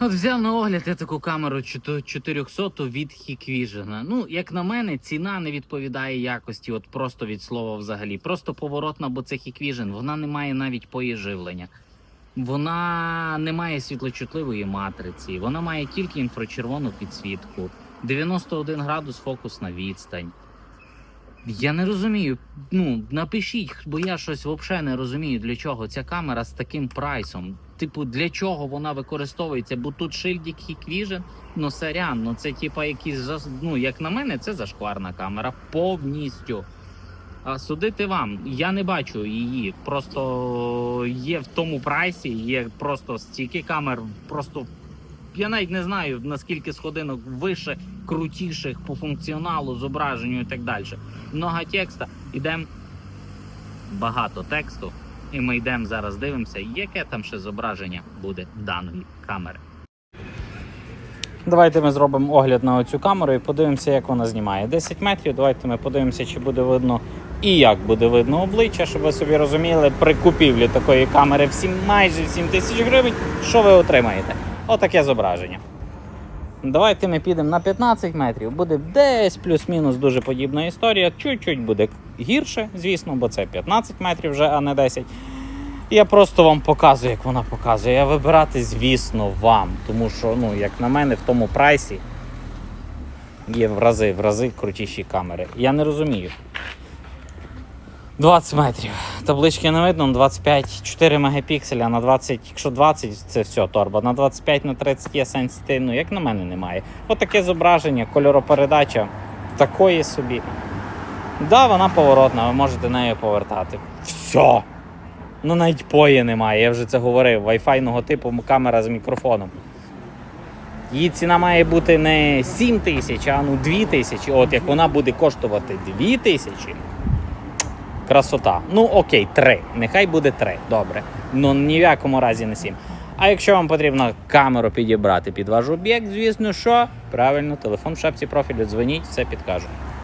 От взяв на огляд я таку камеру 400 від Hikvision. Ну, як на мене, ціна не відповідає якості, от просто від слова взагалі. Просто поворотна, бо це Hikvision. Вона не має навіть поїживлення. Вона не має світлочутливої матриці, вона має тільки інфрачервону підсвітку, 91 градус фокусна відстань. Я не розумію. Ну, напишіть, бо я щось взагалі не розумію, для чого ця камера з таким прайсом. Типу, для чого вона використовується? Бо тут шильдик Hikvision, ну сорян, ну це типа якісь ну, як на мене, це зашкварна камера повністю. А судити вам, я не бачу її. Просто є в тому прайсі, є просто стільки камер, просто я навіть не знаю наскільки сходинок вище, крутіших по функціоналу, зображенню і так далі. Много текста, ідемо багато тексту, і ми йдемо зараз дивимося, яке там ще зображення буде даної камери. Давайте ми зробимо огляд на цю камеру і подивимося, як вона знімає. 10 метрів. Давайте ми подивимося, чи буде видно і як буде видно обличчя, щоб ви собі розуміли, при купівлі такої камери всі майже 7 тисяч гривень, що ви отримаєте? Отаке зображення. Давайте ми підемо на 15 метрів. Буде десь плюс-мінус дуже подібна історія. Чуть-чуть буде гірше, звісно, бо це 15 метрів вже, а не 10. Я просто вам показую, як вона показує. А вибирати, звісно, вам. Тому що, ну, як на мене, в тому прайсі є в рази, в рази крутіші камери. Я не розумію. 20 метрів. Таблички не видно, 25, 4 мегапікселя на 20, якщо 20, це все торба. На 25 на 30 є сенс ну як на мене немає. Отаке зображення, кольоропередача такої собі. Да, вона поворотна, ви можете нею повертати. Все. Ну навіть пої немає, я вже це говорив. Вайфайного типу камера з мікрофоном. Її ціна має бути не 7 тисяч, а ну 2 тисячі. От як вона буде коштувати 2 тисячі. Красота. Ну окей, три. Нехай буде три. Добре. Ну ні в якому разі не сім. А якщо вам потрібно камеру підібрати під ваш об'єкт, звісно, що правильно, телефон в шапці профілю, дзвоніть, все підкажу.